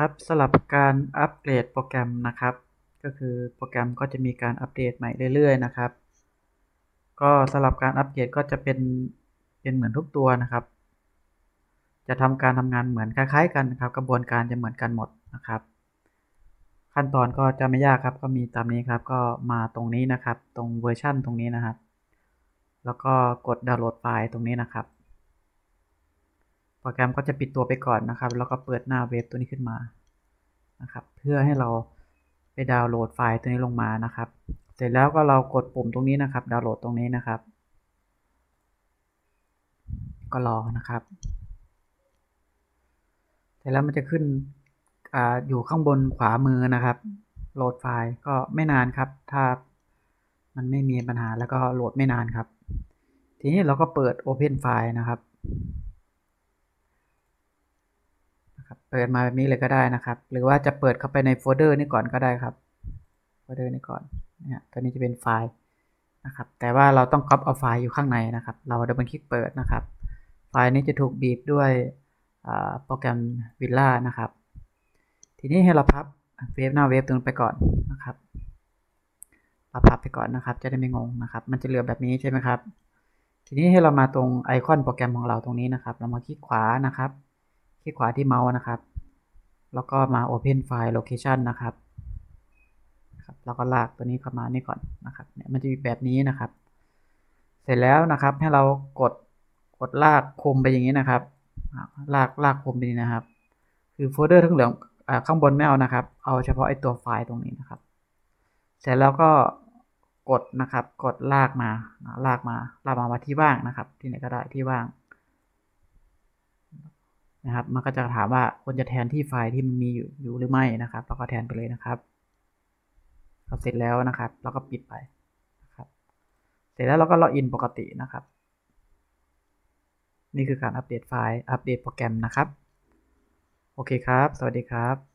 ครับสำหรับการอัปเกรดโปรแกรมนะครับ ก็คือโปรแกรมก็จะมีการอัปเดตใหม่เรื่อยๆนะครับ ก็สำหรับการอัปเกรดก็จะเป็นเป็นเหมือนทุกตัวนะครับ จะทำการทำงานเหมือนคล้ายๆ กันนะครับ กระบวนการจะเหมือนกันหมดนะครับ ขั้นตอนก็จะไม่ยากครับก็มีตามนี้ครับ ก็มาตรงนี้นะครับ ตรงเวอร์ชั่นตรงนี้นะครับ แล้วก็กดดาวน์โหลดไฟล์ตรงนี้นะครับ โปรแกรมก็จะปิดตัวไปก่อนนะครับ แล้วก็เปิดหน้าเว็บตัวนี้ขึ้นมานะครับ เพื่อให้เราไปดาวน์โหลดไฟล์ตัวนี้ลงมานะครับ เสร็จแล้วก็เรากดปุ่มตรงนี้นะครับ ดาวน์โหลดตรงนี้นะครับ ก็รอนะครับ เสร็จแล้วมันจะขึ้นออยู่ข้างบนขวามือนะครับ โหลดไฟล์ก็ไม่นานครับ ถ้ามันไม่มีปัญหาแล้วก็โหลดไม่นานครับ ทีนี้เราก็เปิด Open ไฟล์นะครับ นะครับ เปิดมาแบบนี้เลยก็ได้นะครับ หรือว่าจะเปิดเข้าไปในโฟลเดอร์นี้ก่อนก็ได้ครับ โฟลเดอร์นี้ก่อนเนี่ยตัวนี้จะเป็นไฟล์นะครับ แต่ว่าเราต้องก๊อปเอาไฟล์อยู่ข้างในนะครับ เราดับเบิลคลิกเปิดนะครับ ไฟล์นี้จะถูกบีบด้วยโปรแกรม Villa นะครับ ทีนี้ให้เราพับเวฟหน้าเวฟตรงนไปก่อนนะครับเราพับไปก่อนนะครับ จะได้ไม่งงนะครับ มันจะเหลือแบบนี้ใช่ไหมครับ ทีนี้ให้เรามาตรงไอคอนโปรแกรมของเราตรงนี้นะครับ เรามาคลิกขวานะครับ คลิกขวาที่เมาส์นะครับ แล้วก็มา Open File Location นะครับครับแล้วก็ลากตัวนี้เข้ามานี่ก่อนนะครับเนี่ยมันจะมีแบบนี้นะครับ เสร็จแล้วนะครับให้เรากดกดลากคมไปอย่างนี้นะครับ ลากลากคมไปนี้นะครับ คือโฟลเดอร์ทั้งเหลืองข้างบนไม่เอานะครับ เอาเฉพาะไอตัวไฟล์ตรงนี้นะครับ เสร็จแล้วก็กดนะครับ กดลากมาลากมาลากมามาที่ว่างนะครับ ที่ไหนก็ได้ที่ว่าง นะครับ มันก็จะถามว่าควรจะแทนที่ไฟล์ที่มันมีอยู่อยู่หรือไม่นะครับแล้วก็แทนไปเลยนะครับพอเสร็จแล้วนะครับแล้วก็ปิดไปนะครับ เสร็จแล้วเราก็ล็อกอินปกตินะครับ นี่คือการอัปเดตไฟล์อัปเดตโปรแกรมนะครับ โอเคครับ สวัสดีครับ